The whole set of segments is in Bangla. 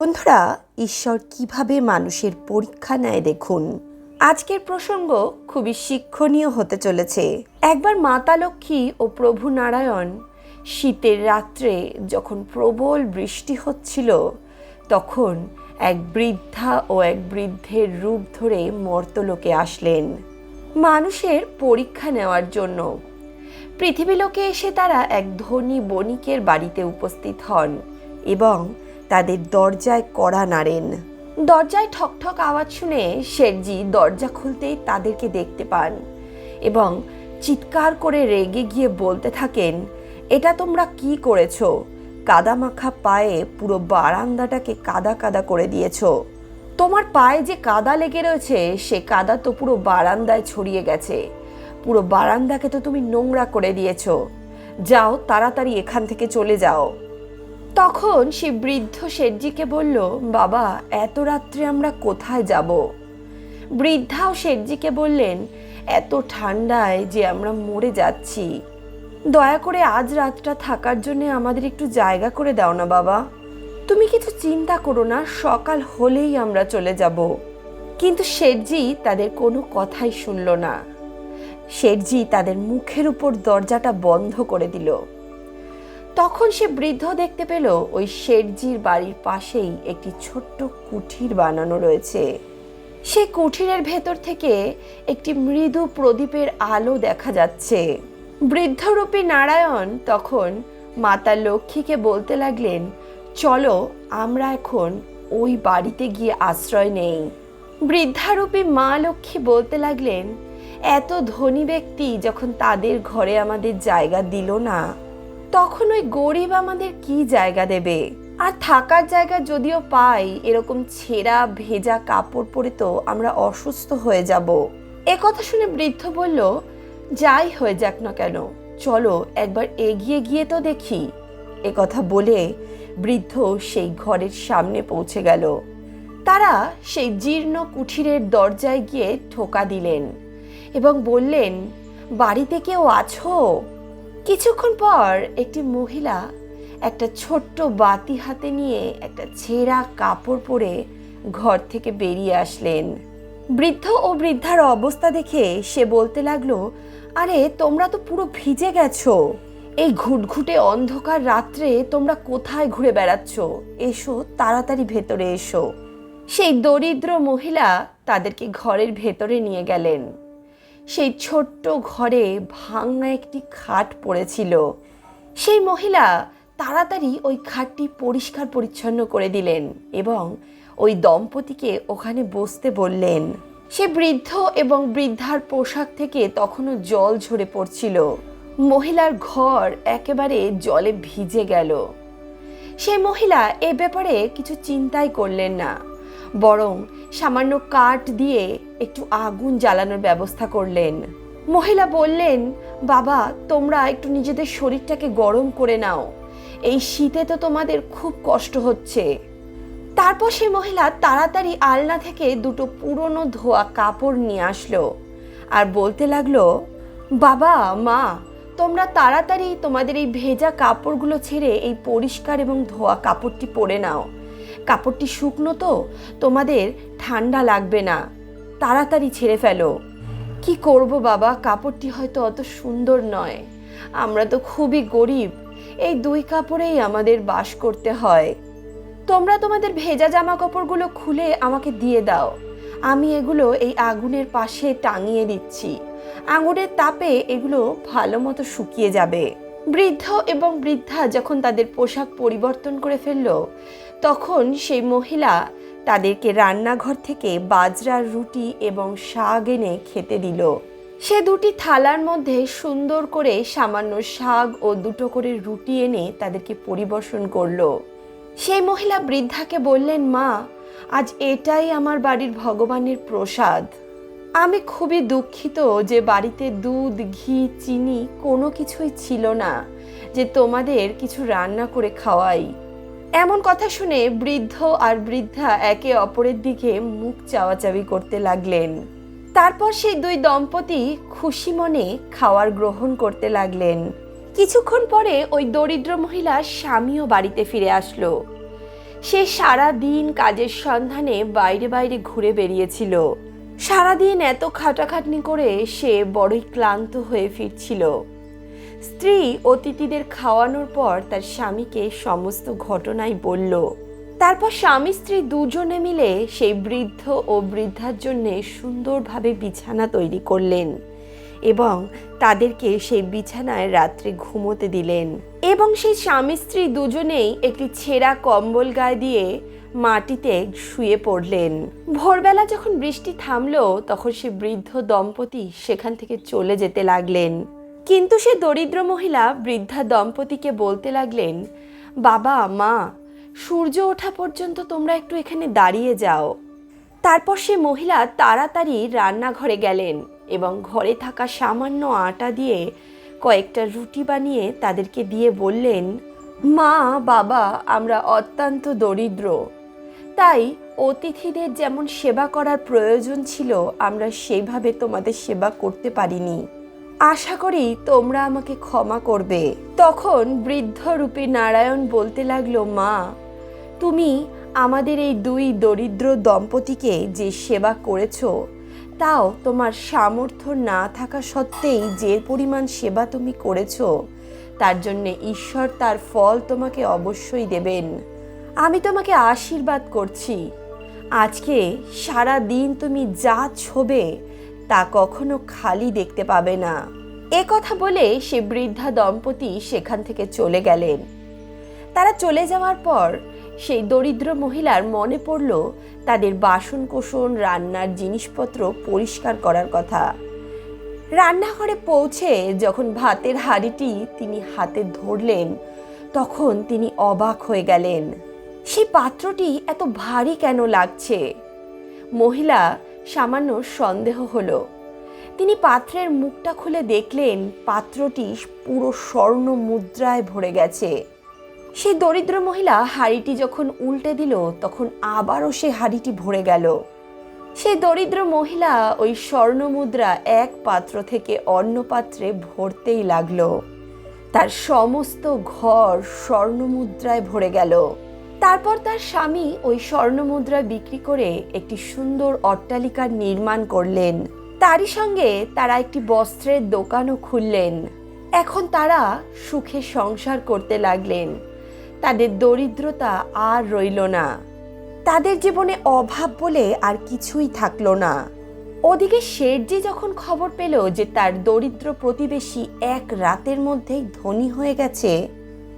বন্ধুরা, ঈশ্বর কীভাবে মানুষের পরীক্ষা নেয় দেখুন। আজকের প্রসঙ্গ খুবই শিক্ষণীয় হতে চলেছে। একবার মাতা লক্ষ্মী ও প্রভু নারায়ণ শীতের রাত্রে যখন প্রবল বৃষ্টি হচ্ছিল, তখন এক বৃদ্ধা ও এক বৃদ্ধের রূপ ধরে মর্তলোকে আসলেন। মানুষের পরীক্ষা নেওয়ার জন্য। পৃথিবীলোকে এসে তারা এক ধনী বণিকের বাড়িতে উপস্থিত হন এবং তাদের দরজায় কড়া নাড়েন। দরজায় ঠকঠক আওয়াজ শুনে শেরজি দরজা খুলতেই তাদেরকে দেখতে পান এবং চিৎকার করে রেগে গিয়ে বলতে থাকেন, এটা তোমরা কি করেছ? কাদা মাখা পায়ে পুরো বারান্দাটাকে কাদা কাদা করে দিয়েছ। তোমার পায়ে যে কাদা লেগে রয়েছে, সে কাদা তো পুরো বারান্দায় ছড়িয়ে গেছে। পুরো বারান্দাকে তো তুমি নোংরা করে দিয়েছ। যাও তাড়াতাড়ি এখান থেকে চলে যাও। তখন সে বৃদ্ধ শেঠজিকে বলল, বাবা, এত রাত্রে আমরা কোথায় যাব? বৃদ্ধাও শেঠজিকে বললেন, এত ঠান্ডায় যে আমরা মরে যাচ্ছি। দয়া করে আজ রাতটা থাকার জন্য আমাদের একটু জায়গা করে দাও না, বাবা। তুমি কিছু চিন্তা করো না, সকাল হলেই আমরা চলে যাব। কিন্তু শেঠজি তাদের কোনো কথাই শুনল না। শেঠজি তাদের মুখের উপর দরজাটা বন্ধ করে দিল। তখন সে বৃদ্ধ দেখতে পেল ওই শেঠজির বাড়ির পাশেই একটি ছোট্ট কুঠির বানানো রয়েছে। সে কুঠিরের ভেতর থেকে একটি মৃদু প্রদীপের আলো দেখা যাচ্ছে। বৃদ্ধরূপী নারায়ণ তখন মাতা লক্ষ্মীকে বলতে লাগলেন, চলো, আমরা এখন ওই বাড়িতে গিয়ে আশ্রয় নেই। বৃদ্ধারূপী মা লক্ষ্মী বলতে লাগলেন, এত ধনী ব্যক্তি যখন তাদের ঘরে আমাদের জায়গা দিল না তখন ওই গরিব আমাদের কি জায়গা দেবে? আর থাকার জায়গা যদিও পাই, এরকম ছেঁড়া, ভেজা কাপড় পরে তো আমরা অসুস্থ হয়ে যাব। এ কথা শুনে বৃদ্ধ বলল, যাই হয়ে যাক না কেন, চলো একবার এগিয়ে গিয়ে তো দেখি। এ কথা বলে বৃদ্ধ সেই ঘরের সামনে পৌঁছে গেল। তারা সেই জীর্ণ কুঠিরের দরজায় গিয়ে ঠোকা দিলেন এবং বললেন, বাড়িতে কেউ আছো? কিছুক্ষণ পর একটি মহিলা একটা ছোট্ট বাতি হাতে নিয়ে একটা ছেঁড়া কাপড় পরে ঘর থেকে বেরিয়ে আসলেন। বৃদ্ধ ও বৃদ্ধার অবস্থা দেখে সে বলতে লাগল, আরে, তোমরা তো পুরো ভিজে গেছো। এই ঘুটঘুটে অন্ধকার রাত্রে তোমরা কোথায় ঘুরে বেড়াচ্ছ? এসো, তাড়াতাড়ি ভেতরে এসো। সেই দরিদ্র মহিলা তাদেরকে ঘরের ভেতরে নিয়ে গেলেন। সেই ছোট্ট ঘরে ভাঙা একটি খাট পড়েছিল। সেই মহিলা তাড়াতাড়ি ওই খাটটি পরিষ্কার পরিচ্ছন্ন করে দিলেন এবং ওই দম্পতিকে ওখানে বসতে বললেন। সে বৃদ্ধ এবং বৃদ্ধার পোশাক থেকে তখনও জল ঝরে পড়ছিল। মহিলার ঘর একেবারে জলে ভিজে গেল। সেই মহিলা এ ব্যাপারে কিছু চিন্তাই করলেন না। বরং সামান্য কাঠ দিয়ে একটু আগুন জ্বালানোর ব্যবস্থা করলেন। মহিলা বললেন, বাবা, তোমরা একটু নিজেদের শরীরটাকে গরম করে নাও। এই শীতে তো তোমাদের খুব কষ্ট হচ্ছে। তারপর সে মহিলা তাড়াতাড়ি আলনা থেকে দুটো পুরনো ধোয়া কাপড় নিয়ে আসলো আর বলতে লাগল, বাবা, মা, তোমরা তাড়াতাড়ি তোমাদের এই ভেজা কাপড়গুলো ছেড়ে এই পরিষ্কার এবং ধোয়া কাপড়টি পরে নাও। কাপড়টি শুকনো তো, তোমাদের ঠান্ডা লাগবে না। তাড়াতাড়ি ছেড়ে ফেলো। কি করব বাবা, কাপড়টি হয়তো অত সুন্দর নয়। আমরা তো খুবই গরিব, এই দুই কাপড়েই আমাদের বাস করতে হয়। তোমরা তোমাদের ভেজা জামা কাপড়গুলো খুলে আমাকে দিয়ে দাও। আমি এগুলো এই আগুনের পাশে টাঙিয়ে দিচ্ছি। আঙুরের তাপে এগুলো ভালো মতো শুকিয়ে যাবে। বৃদ্ধ এবং বৃদ্ধা যখন তাদের পোশাক পরিবর্তন করে ফেলল তখন সেই মহিলা তাদেরকে রান্নাঘর থেকে বাজরার রুটি এবং শাক এনে খেতে দিল। সে দুটি থালার মধ্যে সুন্দর করে সামান্য শাক ও দুটো করে রুটি এনে তাদেরকে পরিবেশন করল। সেই মহিলা বৃদ্ধাকে বললেন, মা, আজ এটাই আমার বাড়ির ভগবানের প্রসাদ। আমি খুবই দুঃখিত যে বাড়িতে দুধ, ঘি, চিনি কোনো কিছুই ছিল না যে তোমাদের কিছু রান্না করে খাওয়াই। এমন কথা শুনে বৃদ্ধ আর বৃদ্ধা একে অপরের দিকে মুখ চাওয়াচাবি করতে লাগলেন। তারপর সেই দুই দম্পতি খুশি মনে খাওয়ার গ্রহণ করতে লাগলেন। কিছুক্ষণ পরে ওই দরিদ্র মহিলা স্বামীও বাড়িতে ফিরে আসলো। সে সারা দিন কাজের সন্ধানে বাইরে বাইরে ঘুরে বেরিয়েছিল। সারাদিন এত খাটাখাটনি করে সে বড়ই ক্লান্ত হয়ে ফিরছিল। স্ত্রী অতিথিদের খাওয়ানোর পর তার স্বামীকে সমস্ত ঘটনাই বলল। তারপর স্বামী স্ত্রী দুজনে মিলে সেই বৃদ্ধ ও বৃদ্ধার জন্যে সুন্দরভাবে বিছানা তৈরি করলেন এবং তাদেরকে সেই বিছানায় রাত্রে ঘুমোতে দিলেন। এবং সেই স্বামী স্ত্রী দুজনেই একটি ছেঁড়া কম্বল গায়ে দিয়ে মাটিতে শুয়ে পড়লেন। ভোরবেলা যখন বৃষ্টি থামলো, তখন সে বৃদ্ধ দম্পতি সেখান থেকে চলে যেতে লাগলেন। কিন্তু সে দরিদ্র মহিলা বৃদ্ধা দম্পতিকে বলতে লাগলেন, বাবা, মা, সূর্য ওঠা পর্যন্ত তোমরা একটু এখানে দাঁড়িয়ে যাও। তারপর সে মহিলা তাড়াতাড়ি রান্নাঘরে গেলেন এবং ঘরে থাকা সামান্য আটা দিয়ে কয়েকটা রুটি বানিয়ে তাদেরকে দিয়ে বললেন, মা, বাবা, আমরা অত্যন্ত দরিদ্র। তাই অতিথিদের যেমন সেবা করার প্রয়োজন ছিল, আমরা সেইভাবে তোমাদের সেবা করতে পারিনি। আশা করি তোমরা আমাকে ক্ষমা করবে। তখন বৃদ্ধ রূপী নারায়ণ বলতে লাগল, মা, তুমি আমাদের এই দুই দরিদ্র দম্পতিকে যে সেবা করেছ, তাও তোমার সামর্থ্য না থাকা সত্ত্বেই যে পরিমাণ সেবা তুমি করেছ, তার জন্যে ঈশ্বর তার ফল তোমাকে অবশ্যই দেবেন। আমি তোমাকে আশীর্বাদ করছি। আজকে সারা দিন তুমি যা ছোবে তা কখনো খালি দেখতে পাবে না। এ কথা বলে সে বৃদ্ধা দম্পতি সেখান থেকে চলে গেলেন। তারা চলে যাওয়ার পর সেই দরিদ্র মহিলার মনে পড়ল তাদের বাসন কোসন রান্নার জিনিসপত্র পরিষ্কার করার কথা। রান্নাঘরে পৌঁছে যখন ভাতের হাঁড়িটি তিনি হাতে ধরলেন, তখন তিনি অবাক হয়ে গেলেন। সেই পাত্রটি এত ভারী কেন লাগছে? মহিলা সামান্য সন্দেহ হলো। তিনি পাত্রের মুখটা খুলে দেখলেন, পাত্রটি পুরো স্বর্ণ মুদ্রায় ভরে গেছে। সেই দরিদ্র মহিলা হাড়িটি যখন উল্টে দিল, তখন আবারও সে হাড়িটি ভরে গেল। সেই দরিদ্র মহিলা ওই স্বর্ণ মুদ্রা এক পাত্র থেকে অন্য পাত্রে ভরতেই লাগল। তার সমস্ত ঘর স্বর্ণ মুদ্রায় ভরে গেল। তারপর তার স্বামী ওই স্বর্ণ মুদ্রা বিক্রি করে একটি সুন্দর অট্টালিকার নির্মাণ করলেন। তারই সঙ্গে তারা একটি বস্ত্রের দোকানও খুললেন। এখন তারা সুখে সংসার করতে লাগলেন। তাদের দরিদ্রতা আর রইল না। তাদের জীবনে অভাব বলে আর কিছুই থাকল না। ওদিকে শেঠজি যখন খবর পেল যে তার দরিদ্র প্রতিবেশী এক রাতের মধ্যেই ধনী হয়ে গেছে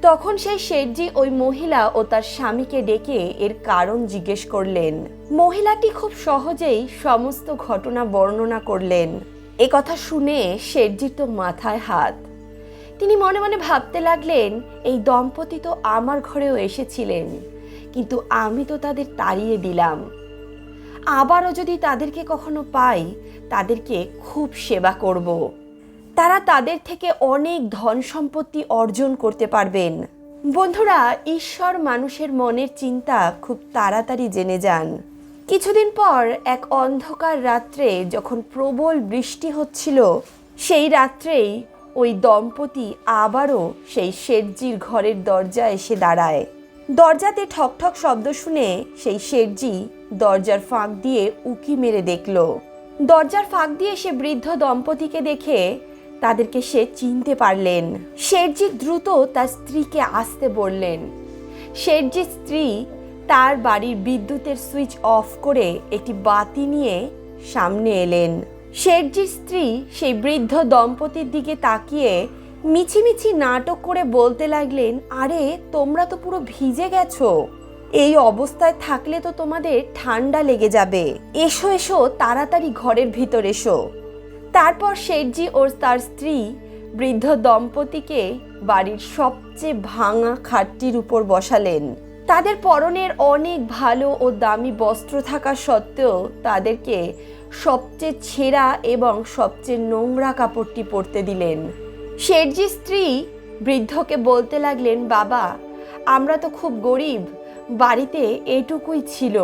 তখন সেই শেঠজি ওই মহিলা ও তার স্বামীকে ডেকে এর কারণ জিজ্ঞেস করলেন। মহিলাটি খুব সহজেই সমস্ত ঘটনা বর্ণনা করলেন। এ কথা শুনে শেঠজির তো মাথায় হাত। তিনি মনে মনে ভাবতে লাগলেন, এই দম্পতি তো আমার ঘরেও এসেছিলেন, কিন্তু আমি তো তাদের তাড়িয়ে দিলাম। আবারও যদি তাদেরকে কখনো পাই, তাদেরকে খুব সেবা করব। তারা তাদের থেকে অনেক ধন সম্পত্তি অর্জন করতে পারবেন। বন্ধুরা, ঈশ্বর মানুষের মনের চিন্তা খুব তাড়াতাড়ি জেনে যান। কিছুদিন পর এক অন্ধকার রাত্রে যখন প্রবল বৃষ্টি হচ্ছিল, সেই রাত্রেই ওই দম্পতি আবারও সেই শেঠজির ঘরের দরজা এসে দাঁড়ায়। দরজাতে ঠকঠক শব্দ শুনে সেই শেঠজি দরজার ফাঁক দিয়ে উকি মেরে দেখল। দরজার ফাঁক দিয়ে সে বৃদ্ধ দম্পতিকে দেখে তাদেরকে সে চিনতে পারলেন। শেঠজি দ্রুত তার স্ত্রীকে আসতে বললেন। শেঠজির স্ত্রী তার বাড়ির বিদ্যুতের সুইচ অফ করে একটি বাতি নিয়ে সামনে এলেন। শেঠজির স্ত্রী সেই বৃদ্ধ দম্পতির দিকে তাকিয়ে মিছিমিছি নাটক করে বলতে লাগলেন, আরে, তোমরা তো পুরো ভিজে গেছো। এই অবস্থায় থাকলে তো তোমাদের ঠান্ডা লেগে যাবে। এসো এসো, তাড়াতাড়ি ঘরের ভিতর এসো। তারপর শেঠজি ও তার স্ত্রী বৃদ্ধ দম্পতিকে বাড়ির সবচেয়ে ভাঙা খাটটির উপর বসালেন। তাদের পরনের অনেক ভালো ও দামি বস্ত্র থাকা সত্ত্বেও তাদেরকে সবচেয়ে ছেঁড়া এবং সবচেয়ে নোংরা কাপড়টি পরতে দিলেন। শেঠজি স্ত্রী বৃদ্ধকে বলতে লাগলেন, বাবা, আমরা তো খুব গরিব, বাড়িতে এটুকুই ছিল।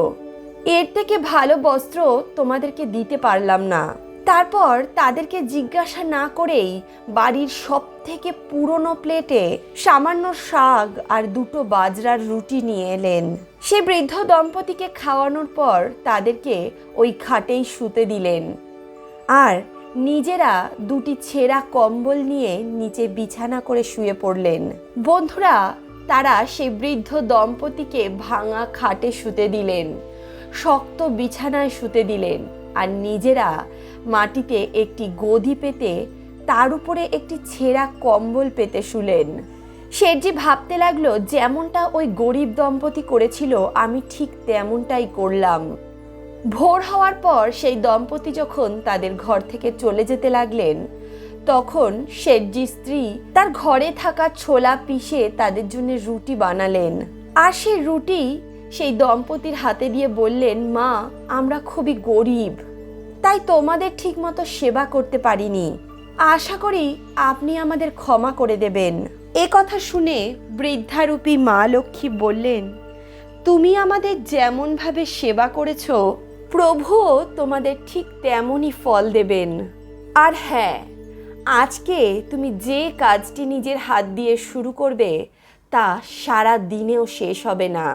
এর থেকে ভালো বস্ত্র তোমাদেরকে দিতে পারলাম না। তারপর তাদেরকে জিজ্ঞাসা না করেই বাড়ির সব থেকে পুরনো প্লেটে সামান্য শাক আর দুটো বাজরার রুটি নিয়ে এলেন। সে বৃদ্ধ দম্পতিকে খাওয়ানোর পর তাদেরকে ওই খাটেই শুতে দিলেন। আর নিজেরা দুটি ছেঁড়া কম্বল নিয়ে নিচে বিছানা করে শুয়ে পড়লেন। বন্ধুরা, তারা সেই বৃদ্ধ দম্পতিকে ভাঙা খাটে শুতে দিলেন, শক্ত বিছানায় শুতে দিলেন আর নিজেরা মাটিতে একটি গদি পেতে তার উপরে একটি ছেঁড়া কম্বল পেতে শুলেন। শেঠজি ভাবতে লাগল, যেমনটা ওই গরিব দম্পতি করেছিল, আমি ঠিক তেমনটাই করলাম। ভোর হওয়ার পর সেই দম্পতি যখন তাদের ঘর থেকে চলে যেতে লাগলেন, তখন শেঠজি স্ত্রী তার ঘরে থাকা ছোলা পিষে তাদের জন্য রুটি বানালেন। আর সেই রুটি সেই দম্পতির হাতে দিয়ে বললেন, মা, আমরা খুবই গরিব। তাই তোমাদের ঠিকমতো সেবা করতে পারিনি। আশা করি আপনি আমাদের ক্ষমা করে দেবেন। এ কথা শুনে বৃদ্ধারূপী মা লক্ষ্মী বললেন, তুমি আমাদের যেমনভাবে সেবা করেছ, প্রভুও তোমাদের ঠিক তেমনই ফল দেবেন। আর হ্যাঁ আজকে তুমি যে কাজটি নিজের হাত দিয়ে শুরু করবে, তা সারা দিনেও শেষ হবে না।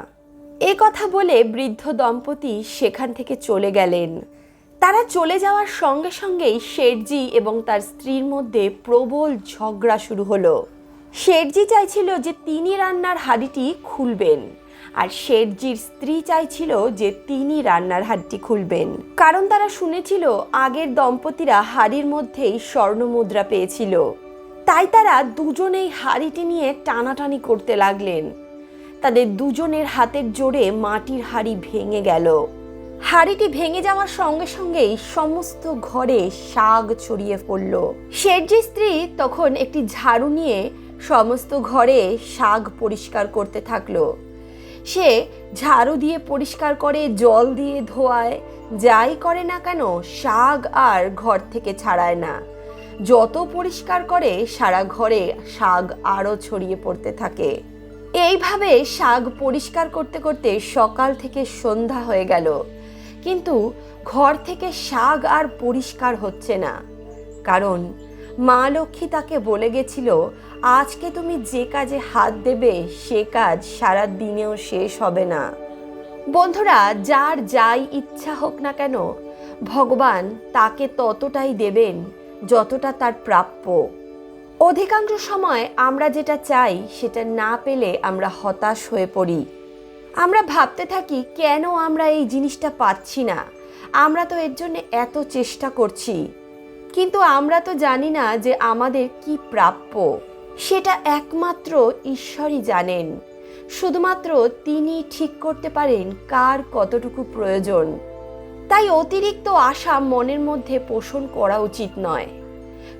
এ কথা বলে বৃদ্ধ দম্পতি সেখান থেকে চলে গেলেন। তারা চলে যাওয়ার সঙ্গে সঙ্গেই শেঠজি এবং তার স্ত্রীর মধ্যে প্রবল ঝগড়া শুরু হলো। শেঠজি চাইছিল যে তিনি রান্নার হাঁড়িটি খুলবেন, আর শেঠজির স্ত্রী চাইছিল যে তিনি রান্নার হাঁড়িটি খুলবেন। কারণ তারা শুনেছিল আগের দম্পতিরা হাড়ির মধ্যেই স্বর্ণ মুদ্রা পেয়েছিল। তাই তারা দুজনেই হাড়িটি নিয়ে টানাটানি করতে লাগলেন। তাদের দুজনের হাতের জোরে মাটির হাড়ি ভেঙে গেল। হাড়িটি ভেঙে যাওয়ার সঙ্গে সঙ্গেই সমস্ত ঘরে শাগ ছড়িয়ে পড়ল। শেঠজি স্ত্রী তখন একটি ঝাড়ু নিয়ে সমস্ত ঘরে শাগ পরিষ্কার করতে থাকল। সে ঝাড়ু দিয়ে পরিষ্কার করে, জল দিয়ে ধোয়ায়, যাই করে না কেন শাগ আর ঘর থেকে ছাড়ায় না। যত পরিষ্কার করে, সারা ঘরে শাগ আরও ছড়িয়ে পড়তে থাকে। এইভাবে শাক পরিষ্কার করতে করতে সকাল থেকে সন্ধ্যা হয়ে গেল। কিন্তু ঘর থেকে শাক আর পরিষ্কার হচ্ছে না। কারণ মা লক্ষ্মী তাকে বলে গেছিল, আজকে তুমি যে কাজে হাত দেবে, সে কাজ সারা দিনেও শেষ হবে না। বন্ধুরা, যার যাই ইচ্ছা হোক না কেন, ভগবান তাকে ততটাই দেবেন যতটা তার প্রাপ্য। অধিকাংশ সময় আমরা যেটা চাই, সেটা না পেলে আমরা হতাশ হয়ে পড়ি। আমরা ভাবতে থাকি কেন আমরা এই জিনিসটা পাচ্ছি না। আমরা তো এর জন্য এত চেষ্টা করছি। কিন্তু আমরা তো জানি না যে আমাদের কি প্রাপ্য। সেটা একমাত্র ঈশ্বরই জানেন। শুধুমাত্র তিনি ঠিক করতে পারেন কার কতটুকু প্রয়োজন। তাই অতিরিক্ত আশা মনের মধ্যে পোষণ করা উচিত নয়।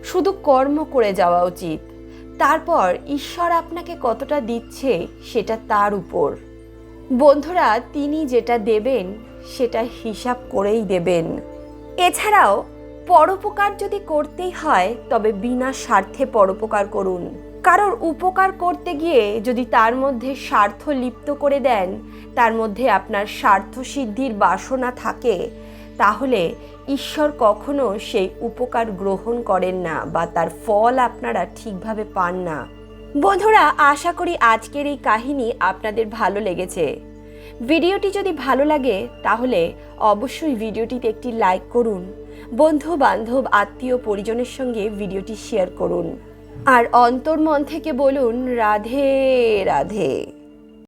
শুধু কর্ম করে যাওয়া উচিত। তারপর ঈশ্বর আপনাকে কতটা দিচ্ছে সেটা তার উপর। বন্ধুরা, তিনি যেটা দেবেন, সেটা হিসাব করেই দেবেন। এছাড়াও, পরোপকার যদি করতেই হয়, তবে বিনা স্বার্থে পরোপকার করুন। কারোর উপকার করতে গিয়ে যদি তার মধ্যে স্বার্থ লিপ্ত করে দেন, তার মধ্যে আপনার স্বার্থ সিদ্ধির বাসনা থাকে, তাহলে ঈশ্বর কখনো সেই উপকার গ্রহণ করেন না বা তার ফল আপনারা ঠিকভাবে পান না। বন্ধুরা, আশা করি আজকের এই কাহিনী আপনাদের ভালো লেগেছে। ভিডিওটি যদি ভালো লাগে, তাহলে অবশ্যই ভিডিওটিতে একটি লাইক করুন। বন্ধু বান্ধব আত্মীয় পরিজনের সঙ্গে ভিডিওটি শেয়ার করুন। আর অন্তর্মন থেকে বলুন, রাধে রাধে।